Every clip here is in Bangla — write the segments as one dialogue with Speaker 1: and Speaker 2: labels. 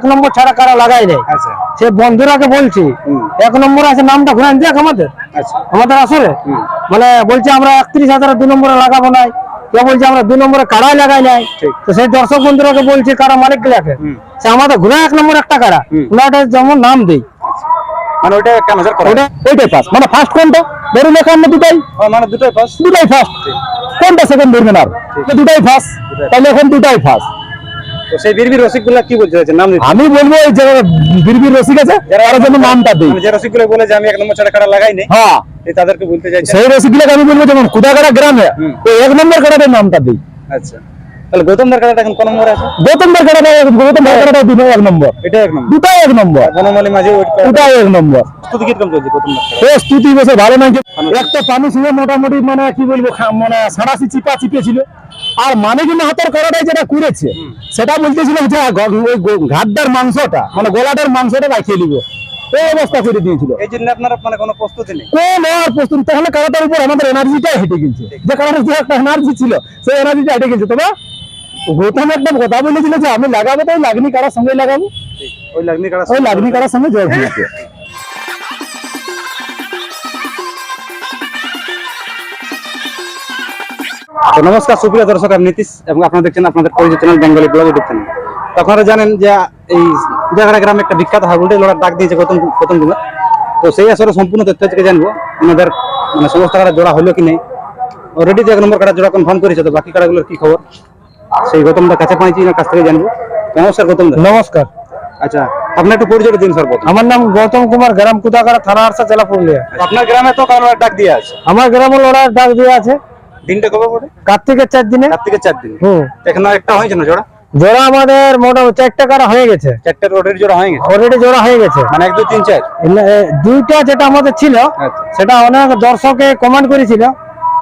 Speaker 1: এক নম্বর ছাড়া কারা লাগাই নেই।
Speaker 2: আচ্ছা।
Speaker 1: সে বন্ধুরাকে বলছি এক নম্বর আছে নামটা ঘুরান দেখ আমাদের।
Speaker 2: আচ্ছা।
Speaker 1: আমাদের আসলে। মানে বলছে আমরা একত্রিশ হাজার দু নম্বরে লাগাবো নাই। কেউ বলছে আমরা দু নম্বরে কারাই লাগাই নাই। তো সেই দর্শক বন্ধুরাকে বলছে কারা মালিক গুলাকে সে আমাদের ঘুরে এক নম্বর একটা কারা। ওনাটা যেমন নাম দেই।
Speaker 2: মানে ওইটা কেন হাজার করা।
Speaker 1: ওইটাই ফার্স্ট মানে ফার্স্ট কোনটা? দুটাই।
Speaker 2: মানে দুটোই
Speaker 1: ফার্স্ট কোনটা সেকেন্ড ধরবেন আর? দুটাই ফার্স্ট তাহলে এখন দুটাই ফার্স্ট
Speaker 2: তো সেই বীরবীর রসিকগুলা কি বলতে চাইছে নাম
Speaker 1: আমি বলব বীরবীর রসিক আছে তারা যেন নামটা দিই
Speaker 2: মানে যে রসিকগুলো বলে যে আমি এক নম্বর ছাড়া কাটা লাগাই নাই
Speaker 1: হ্যাঁ।
Speaker 2: তাদেরকে বলতে চাইছে।
Speaker 1: সেই রসিকগুলোকে আমি বলব যেমন কুদাগাড়া গ্রামে। ওই এক নম্বর কাটাটার নামটা দিই।
Speaker 2: আচ্ছা। তাহলে গৌতম দার এখন কোন নম্বরে আছে?
Speaker 1: গৌতম কাটাটা গৌতম কাটাটা দুটো এক নম্বর।
Speaker 2: এটা এক নম্বর।
Speaker 1: দুটাই এক নম্বর।
Speaker 2: বনমালী মাঝে ওই
Speaker 1: এক নম্বর।
Speaker 2: প্রস্তুতি কীরকম চলছে গৌতম দার কাটা?
Speaker 1: প্রস্তুতি বসে ভালো নাই একটা পানি ছিল মোটামুটি মানে কি বলব মানে সাড়াশি চিপা চিপে ছিল। আর মানে কিন্তু হাতের করাটাই যেটা করেছে সেটা বলতেছিল যে ওই ঘাটটার মাংসটা মানে গোলাটার মাংসটা রাখিয়ে নিব এই অবস্থা করে দিয়েছিল।
Speaker 2: এই জন্য আপনার মানে কোনো প্রস্তুতি নেই?
Speaker 1: কোন আর প্রস্তুতি তাহলে কারাটার উপর আমাদের এনার্জিটাই হেঁটে গেছে। যে কারাটার যে একটা এনার্জি ছিল সেই এনার্জিটা হেঁটে গেছে। তবে গৌতম একটা কথা বলেছিল যে আমি লাগাবো তো ওই লাগনি কারার সঙ্গে লাগাবো।
Speaker 2: ওই লাগনি
Speaker 1: কারার সঙ্গে। জয় দিয়েছে
Speaker 2: তো নমস্কার সুপ্রিয় দর্শক আমি নীতিশ এবং আপনারা দেখছেন আপনাদের পরিচিত বেঙ্গলি ব্লগ ইউটিউব চ্যানেল তো আপনারা জানেন যে এই উদাগাড়া গ্রামে একটা বিখ্যাত হারবুলটাই লড়ার ডাক দিয়েছে গৌতম গৌতম কুমার তো সেই আসরে সম্পূর্ণ তথ্য থেকে জানব ওনাদের মানে সমস্ত কাটা জোড়া হলো কি নেই। অলরেডি যে এক নম্বর কাটা জোড়া কনফার্ম করেছে তো বাকি কাটাগুলোর কি খবর? সেই গৌতমদার কাছে পাইছি না কাছ থেকে জানব। নমস্কার গৌতম
Speaker 1: নমস্কার।
Speaker 2: আচ্ছা আপনার একটু পরিচয় দিন স্যার
Speaker 1: আমার নাম গৌতম কুমার গ্রাম কুদাগাড়া থানা আরসা জেলা পুরুলিয়া।
Speaker 2: আপনার গ্রামে তো কারণ ডাক দিয়ে আছে?
Speaker 1: আমার গ্রামে লড়াই ডাক দিয়ে আছে।
Speaker 2: দিনটা কবে পড়ে?
Speaker 1: কার্তিকের চার দিনে।
Speaker 2: থেকে চার দিন।
Speaker 1: হুম।
Speaker 2: এখনও একটা হয়েছে না জোড়া?
Speaker 1: জোড়া আমাদের মোটামুটি চারটা কারা হয়ে গেছে।
Speaker 2: চারটে রোডের জোড়া হয়ে গেছে।
Speaker 1: অলরেডি জোড়া হয়ে গেছে।
Speaker 2: মানে এক দুই তিন চার?
Speaker 1: দুইটা যেটা আমাদের ছিল
Speaker 2: আচ্ছা।
Speaker 1: সেটা অনেক দর্শকে কমেন্ট করেছিল।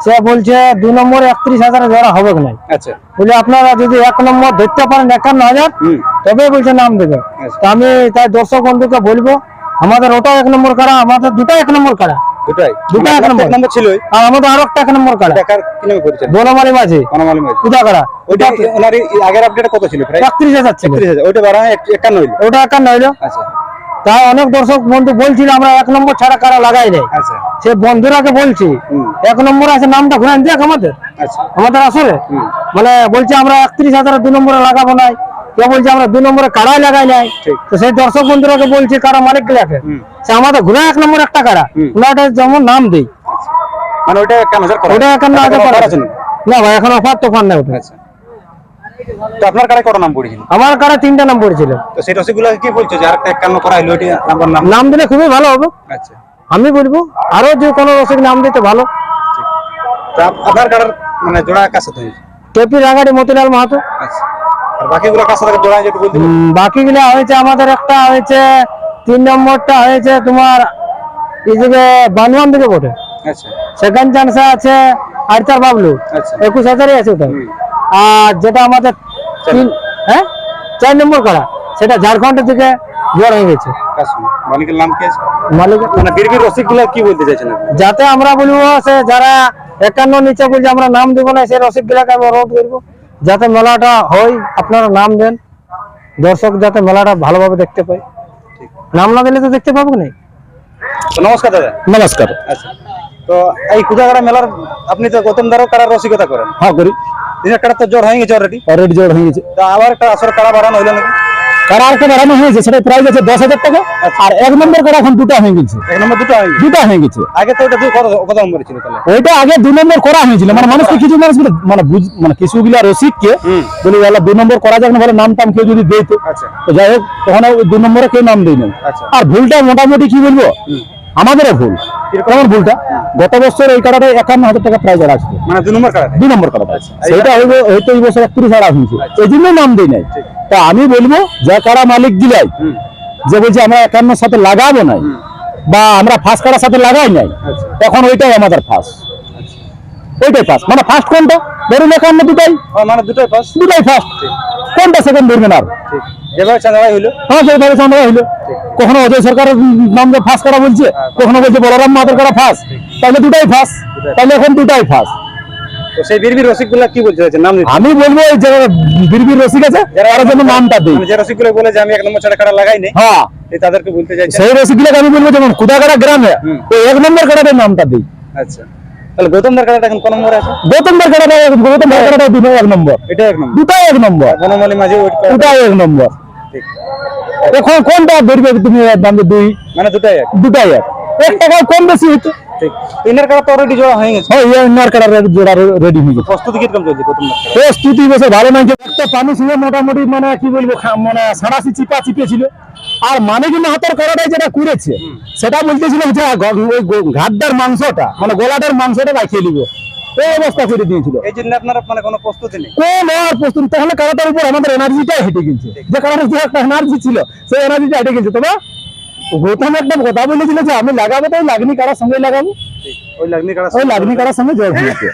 Speaker 1: সে বলছে দু নম্বর একত্রিশ হাজার জোড়া হবে নাই?
Speaker 2: আচ্ছা।
Speaker 1: বলে আপনারা যদি এক নম্বর ধরতে পারেন একান্ন হাজার তবে বলছে নাম দেবে।
Speaker 2: আচ্ছা।
Speaker 1: তো আমি তাই দর্শক বন্ধুকে বলব আমাদের ওটা এক নম্বর কারা আমাদের দুটো এক নম্বর কারা।
Speaker 2: দুটাই।
Speaker 1: দুটো এক
Speaker 2: আপনার
Speaker 1: নম্বর।
Speaker 2: নম্বর ছিলই।
Speaker 1: আর আমাদের আরও একটা এক নম্বর কারা
Speaker 2: দেখার কি নামে পরিচয়
Speaker 1: বনমালী মাঝি।
Speaker 2: বনমালী মাঝি।
Speaker 1: কুদা কারা
Speaker 2: ওইটা ওনার আগের আপডেট কত ছিল প্রায়? ওইটা বাড়া
Speaker 1: ওটা হইল।
Speaker 2: আচ্ছা।
Speaker 1: তাই অনেক দর্শক বন্ধু বলছিল আমরা এক নম্বর ছাড়া কারা লাগাই নেই?
Speaker 2: আচ্ছা।
Speaker 1: সে বন্ধুরাকে বলছি এক নম্বর আছে নামটা ঘুরান দেখ আমাদের।
Speaker 2: আচ্ছা।
Speaker 1: আমাদের আসলে? মানে বলছে আমরা একত্রিশ হাজার দু নম্বরে লাগাবো নাই। বলছে আমরা দু নম্বরে কারাই লাগাই নাই। তো সেই দর্শক বন্ধুরাকে বলছি কারা মালিক গুলাকে সে আমাদের এক নম্বর একটা। ওনাটা যেমন নাম দিই।
Speaker 2: মানে ওইটা একান্ন হাজার
Speaker 1: ওটা একান্ন হাজার
Speaker 2: এখন
Speaker 1: করা।
Speaker 2: offer
Speaker 1: আছে।
Speaker 2: আছে নাকি?
Speaker 1: না ভাই এখন অফার তোফার নেই ওটা।
Speaker 2: আচ্ছা। তো আপনার কারে কত নাম পড়েছিল?
Speaker 1: আমার কারা তিনটা নাম পড়েছিল।
Speaker 2: তো সেই রসিকগুলো কি বলছো যে আরেকটা একান্ন করা আমার নাম
Speaker 1: নাম? দিলে খুবই ভালো হবে।
Speaker 2: আচ্ছা।
Speaker 1: আমি বলব আরও যে কোনো রসিক নাম দিতে ভালো।
Speaker 2: তো আপ- আপনার কারার মানে জোড়া সাথে হয়েছে?
Speaker 1: কেপি রাঙাটি মতিলাল মাহাতো।
Speaker 2: আচ্ছা। বাকিগুলো জোড়া
Speaker 1: বাকিগুলো হয়েছে আমাদের একটা হয়েছে তিন নম্বরটা হয়েছে তোমার এদিকে বানুয়ান দিকে বটে।
Speaker 2: আচ্ছা।
Speaker 1: সেকেন্ড চান্সে আছে আরতার বাবলু।
Speaker 2: আচ্ছা।
Speaker 1: একুশ হাজারই আছে ওটা। আর যেটা আমাদের তিন হ্যাঁ? চার নম্বর করা সেটা ঝাড়খণ্ডের দিকে জোর হয়ে গেছে।
Speaker 2: কার মালিকের নাম কি
Speaker 1: মালিক
Speaker 2: মানে বীরবীর রসিকগুলো কি বলতে চাইছেন
Speaker 1: যাতে আমরা বলব সে যারা একান্ন নিচে বলছে আমরা নাম দেবো না সেই রসিক গুলাকে আমি অনুরোধ করব। যাতে মেলাটা হয় আপনারা নাম দেন। দর্শক যাতে মেলাটা ভালোভাবে দেখতে
Speaker 2: পাই
Speaker 1: নাম না দিলে তো দেখতে পাবো না
Speaker 2: নমস্কার দাদা।
Speaker 1: নমস্কার।
Speaker 2: আচ্ছা। তো এই কুদাগড়া মেলার আপনি তো গৌতম দ্বারও কারার রসিকতা করেন।
Speaker 1: হ্যাঁ করি।
Speaker 2: দিনের কাটা তো জ্বর হয়ে গেছে অলরেডি
Speaker 1: অলরেডি জোর হয়ে গেছে।
Speaker 2: তো আবার একটা আসর কারা বাড়ানো হইল নাকি?
Speaker 1: বাড়ানো হয়েছে সেটা প্রাইস আছে দশ হাজার টাকা। আর এক নম্বর কারা এখন দুটা হয়ে গেছে।
Speaker 2: এক নম্বর দুটো হয়ে
Speaker 1: দুটা হয়ে গেছে।
Speaker 2: আগে তো ওটা দুই কত নম্বর ছিল তাহলে?
Speaker 1: ওইটা আগে দু নম্বর করা হয়েছিল। মানে মানুষকে কিছু মানুষ মানে মানে রসিককে বলি বলে দু নম্বর করা যাক না বলে নাম টাম কেউ যদি দেয় তো
Speaker 2: আচ্ছা।
Speaker 1: তো যাই হোক তখন দু নম্বরে কেউ নাম দেয় না
Speaker 2: আচ্ছা।
Speaker 1: আর ভুলটা মোটামুটি কি বলব?
Speaker 2: হুম।
Speaker 1: আমাদেরও ভুল। কেমন ভুলটা? গত বছর এই কাটাটা একান্ন হাজার টাকা প্রাইজ আসছে
Speaker 2: মানে দুই নম্বর কারা
Speaker 1: দুই নম্বর কাটাটা সেটা হয়তো এই বছর একত্রিশ হাজার হয়েছে এই জন্য নাম দেয় নাই। তা আমি বলব যে কারা মালিক দিলাই যে বলছি আমরা একান্নর সাথে লাগাবো নাই বা আমরা ফার্স্ট কাটার সাথে লাগাই নাই
Speaker 2: আচ্ছা।
Speaker 1: এখন ওইটাই আমাদের ফার্স্ট ওইটাই ফার্স্ট মানে ফার্স্ট কোনটা? ধরুন একান্ন দুটাই।
Speaker 2: মানে দুটোই পাস
Speaker 1: দুটাই ফার্স্ট কোনটা সেকেন্ড ধরবেন আর?
Speaker 2: যেভাবে চাঁদাই হইল।
Speaker 1: হ্যাঁ যেভাবে আমরা হইল। কখনো অজয় সরকারের নাম ফাঁস করা বলছে কখনো বলছে বলরাম মাহাতর করা ফাঁস তাহলে দুটাই ফাঁস তাহলে এখন দুটাই ফাঁস
Speaker 2: তো সেই বীরবীর রসিক কি বলতে চাইছেন? নাম
Speaker 1: আমি বলব এই বীরবীর রসিক আছে যারা যেন নামটা দিই
Speaker 2: যে রসিক বলে যে আমি এক নম্বর ছাড়া কাটা লাগাই নেই
Speaker 1: হ্যাঁ।
Speaker 2: তাদেরকে বলতে চাইছেন?
Speaker 1: সেই রসিকগুলোকে আমি বলব যেমন কুদাগাড়া গ্রামে ওই এক নম্বর কাটাতে নামটা দিই।
Speaker 2: আচ্ছা। তাহলে গৌতম দার এখন কোন নম্বরে আছে?
Speaker 1: গৌতমবার কাটাটা গৌতমবার কাটাটা দিন এক নম্বর।
Speaker 2: এটা এক নম্বর।
Speaker 1: দুটাই এক নম্বর।
Speaker 2: বনমালী মাঝে
Speaker 1: এক নম্বর।
Speaker 2: ঠিক।
Speaker 1: এখন কোনটা বেরবে তুমি দাম দুই?
Speaker 2: মানে দুটাই এক।
Speaker 1: দুটাই এক। এক টাকা কম বেশি হইতো।
Speaker 2: ঠিক। তিনের কাটা তো অলরেডি জোড়া হয়ে গেছে।
Speaker 1: হ্যাঁ ইয়ে ইনার কাটার জোড়া রেডি হয়ে গেছে।
Speaker 2: প্রস্তুতি কীরকম চলছে গৌতম
Speaker 1: প্রস্তুতি বেশি ভালো নাই একটা পানি ছিল মোটামুটি মানে কি বলব মানে সাড়াশি চিপা চিপে আর মানে হাতের করাটাই যেটা করেছে সেটা বলতেছিল যে ঘাটটার মাংসটা মানে গলাটার মাংসটা রাখিয়ে নিব। এই অবস্থা করে দিয়েছিল।
Speaker 2: এই জন্য আপনার মানে কোনো প্রস্তুতি নেই?
Speaker 1: কোন আর প্রস্তুতি তাহলে কারাটার উপর আমাদের এনার্জিটাই হেঁটে গেছে। যে কারণে যে একটা এনার্জি ছিল সেই এনার্জিটা হেঁটে গেছে। তবে গৌতম একটা কথা বলেছিল যে আমি লাগাবো তো ওই লাগনি কারার সঙ্গে লাগাবো
Speaker 2: ঠিক ওই লাগনি কাটা
Speaker 1: ওই লাগনি কারার সঙ্গে জয় হয়েছে